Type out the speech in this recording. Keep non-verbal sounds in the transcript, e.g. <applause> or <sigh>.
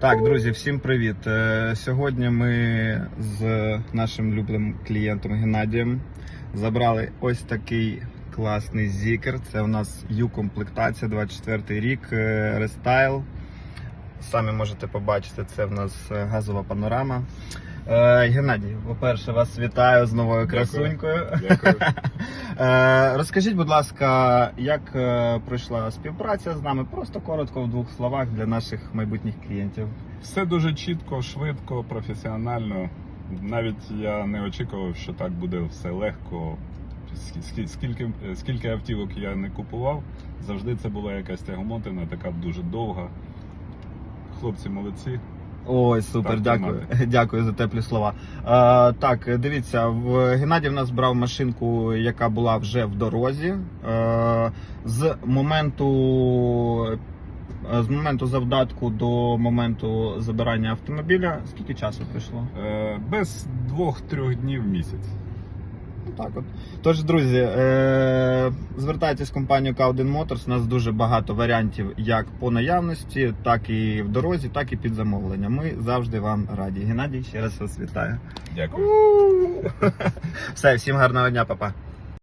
Так, друзі, всім привіт. Е, Сьогодні ми з нашим любим клієнтом Геннадієм забрали ось такий класний зікер. Це у нас Ю-комплектація 24 рік, е, рестайл. Самі можете побачити, це в нас е, газова панорама. Е, Геннадій, по-перше, вас вітаю з новою красунькою. Дякую. <laughs> Е, Розкажіть, будь ласка, як е, пройшла співпраця з нами? Просто коротко в двох словах для наших майбутніх клієнтів. Все дуже чітко, швидко, професіонально. Навіть я не очікував, що так буде все легко. Скі- скі- Скільки, скільки автівок я не купував, завжди це була якась тягомотина, така дуже довга. Хлопці молодці. Ой, супер, Так, дякую. <laughs> Дякую за теплі слова. Е, так, дивіться, в Геннадій в нас брав машинку, яка була вже в дорозі. Е, з моменту. З моменту завдатку до моменту забирання автомобіля, скільки часу пройшло? Е, Без двох-трьох днів в місяць. Так от. Тож, друзі, е- звертайтесь в компанію K1 Motors. У нас дуже багато варіантів як по наявності, так і в дорозі, так і під замовлення. Ми завжди вам раді. Геннадій, ще раз вас вітаю. Дякую. <laughs> Все, всім гарного дня, папа.